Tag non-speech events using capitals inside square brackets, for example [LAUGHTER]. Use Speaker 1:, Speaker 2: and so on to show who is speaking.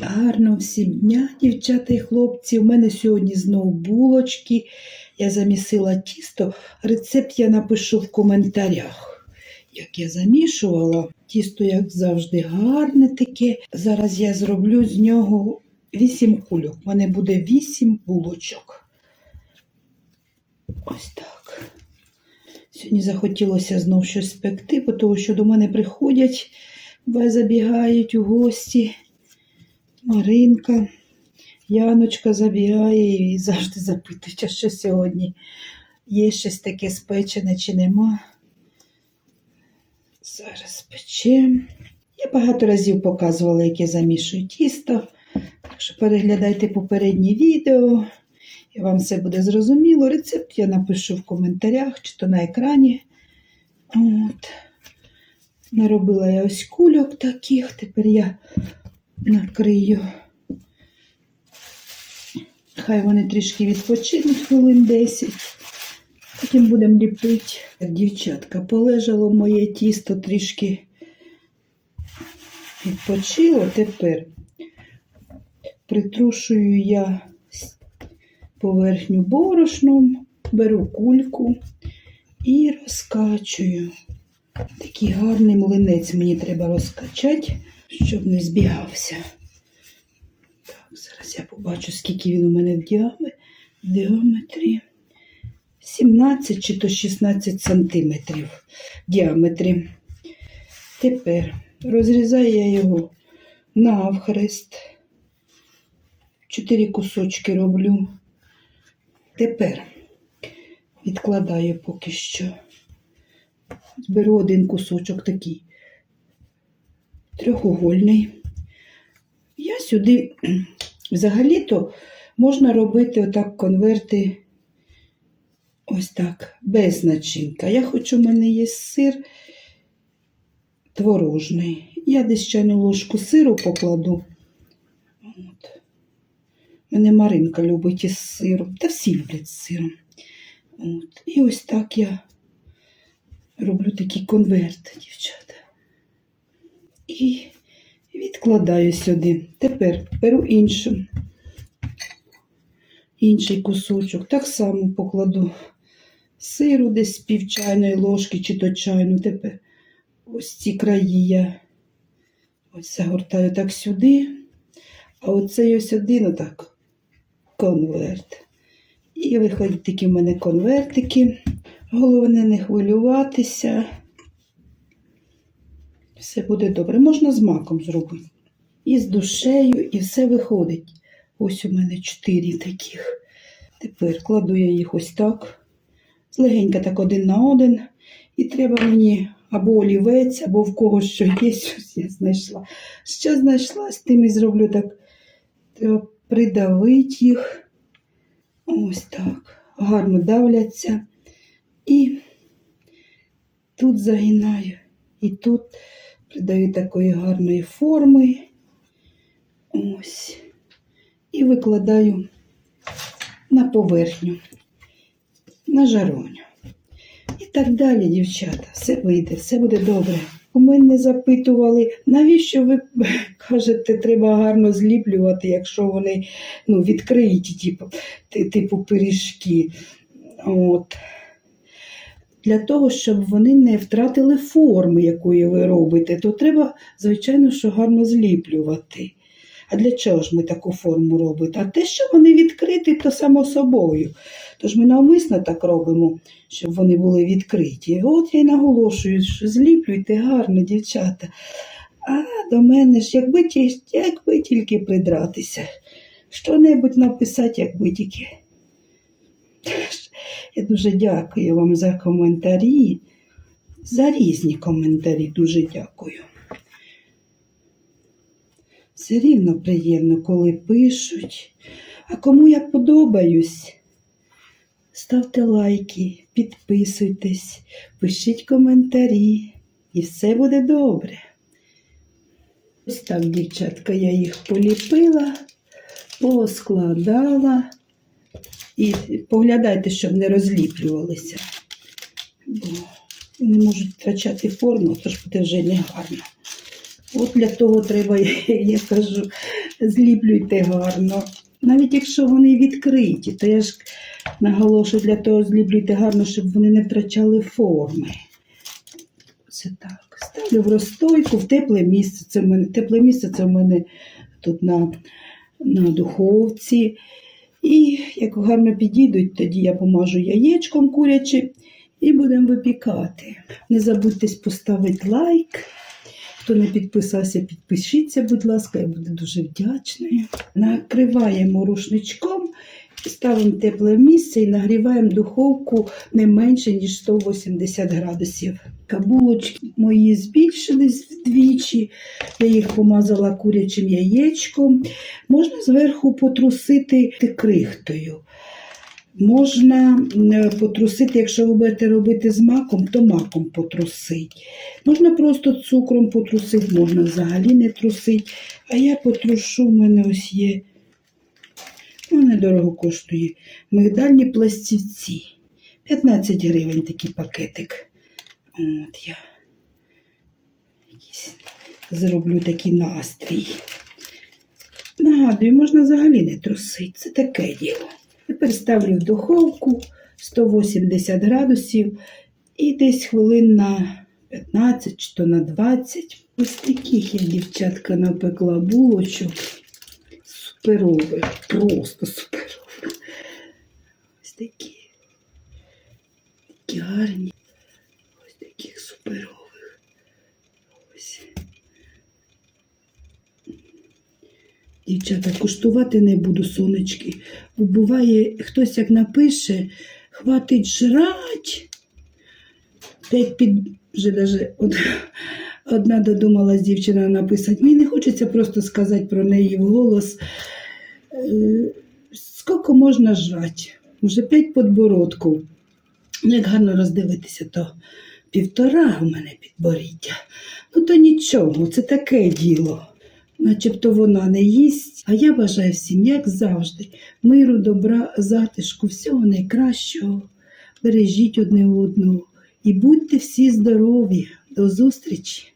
Speaker 1: Гарно всім дня, дівчата і хлопці. У мене сьогодні знову булочки. Я замісила тісто. Рецепт я напишу в коментарях. Як я замішувала, тісто, як завжди, гарне таке. Зараз я зроблю з нього 8 кульок. У мене буде 8 булочок. Ось так. Сьогодні захотілося знов щось спекти, тому що до мене приходять, забігають у гості. Маринка, Яночка забігає і завжди запитують, а що сьогодні є щось таке спечене чи нема. Зараз печем. Я багато разів показувала, як я замішую тісто. Так що переглядайте попереднє відео, і вам все буде зрозуміло. Рецепт я напишу в коментарях чи то на екрані. От. Наробила я ось кульок таких, тепер я накрию. Хай вони трішки відпочинуть хвилин 10. Потім будемо ліпити. Дівчатка, полежало моє тісто трішки відпочило. Тепер притрушую я поверхню борошном, беру кульку і розкачую. Такий гарний млинець мені треба розкачати, щоб не збігався. Так, зараз я побачу, скільки він у мене в діаметрі. 17 чи то 16 сантиметрів в діаметрі. Тепер розрізаю я його навхрест. Чотири кусочки роблю. Тепер відкладаю поки що. Беру один кусочок такий трьохугольний. Я сюди взагалі-то можна робити отак конверти ось так, без начинка. Я хочу, в мене є сир творожний. Я десь чайну ложку сиру покладу. От. Мене Маринка любить із сиром. Та всі люблять з сиром. От. І ось так я роблю такі конверти, дівчата. І відкладаю сюди. Тепер беру іншу, інший кусочок. Так само покладу сиру десь пів чайної ложки чи то чайну. Тепер ось ці краї я ось загортаю так сюди. А оцей ось один отак конверт. І виходять такі в мене конвертики. Головне не хвилюватися. Все буде добре. Можна з маком зробити. І з душею, і все виходить. Ось у мене чотири таких. Тепер кладу я їх ось так. Злегенька так один на один. І треба мені або олівець, або в когось що є, щось я знайшла. Що знайшла, з тим і зроблю так. Треба придавити їх. Ось так. Гарно давляться. І тут загинаю, і тут придаю такої гарної форми. Ось. І викладаю на поверхню, на жароню. І так далі, дівчата, все вийде, все буде добре. У мене запитували, навіщо ви [LAUGHS] кажете, треба гарно зліплювати, якщо вони ну, відкриті, типу, типу пиріжки. От. Для того, щоб вони не втратили форми, якої ви робите, то треба, звичайно, що гарно зліплювати. А для чого ж ми таку форму робимо? А те, що вони відкриті, то само собою. Тож ми навмисно так робимо, щоб вони були відкриті. От я й наголошую, що зліплюйте гарно, дівчата. А до мене ж, якби, якби тільки придратися, що-небудь написати, якби тільки. Я дуже дякую вам за коментарі, за різні коментарі. Дуже дякую. Все рівно приємно, коли пишуть. А кому я подобаюсь, ставте лайки, підписуйтесь, пишіть коментарі, і все буде добре. Ось так, дівчатка, я їх поліпила, поскладала. І поглядайте, щоб не розліплювалися. Бо вони можуть втрачати форму, тож буде вже не гарно. От для того треба, [LAUGHS] я кажу, зліплюйте гарно. Навіть якщо вони відкриті, то я ж наголошую для того зліплюйте гарно, щоб вони не втрачали форми. Це так. Ставлю в розстойку, в тепле місце. Це в мене, тепле місце це в мене тут на, на духовці. І як гарно підійдуть, тоді я помажу яєчком курячим і будемо випікати. Не забудьте поставити лайк. Хто не підписався, підпишіться, будь ласка, я буду дуже вдячною. Накриваємо рушничком, ставимо тепле місце і нагріваємо духовку не менше, ніж 180 градусів. Кабулочки мої збільшились вдвічі, я їх помазала курячим яєчком. Можна зверху потрусити крихтою. Можна е, потрусити, якщо ви будете робити з маком, то маком потрусить. Можна просто цукром потрусити, можна взагалі не трусити. А я потрушу, в мене ось є. Ну, недорого коштує. Мигдальні пластівці. 15 гривень такий пакетик. От я зроблю такий настрій. Нагадую, можна взагалі не трусити. Це таке діло. Тепер ставлю в духовку 180 градусів і десь хвилин на 15 чи то на 20. Ось таких я, дівчатка, напекла булочок. Суперових, просто суперових. Ось такі. Гарні. Ось таких суперових. Ось. Дівчата, куштувати не буду сонечки. Бо буває, хтось як напише, хватить жрать. П'ять під вже даже од... одна додумалась дівчина написати. Мені не хочеться просто сказати про неї вголос. Е, Скільки можна жрати? Вже п'ять подбородків. Ну, Як гарно роздивитися, то півтора у мене підборіддя. Ну то нічого, це таке діло. Начебто вона не їсть, а я бажаю всім, як завжди, миру, добра, затишку, всього найкращого. Бережіть одне одного і будьте всі здорові. До зустрічі!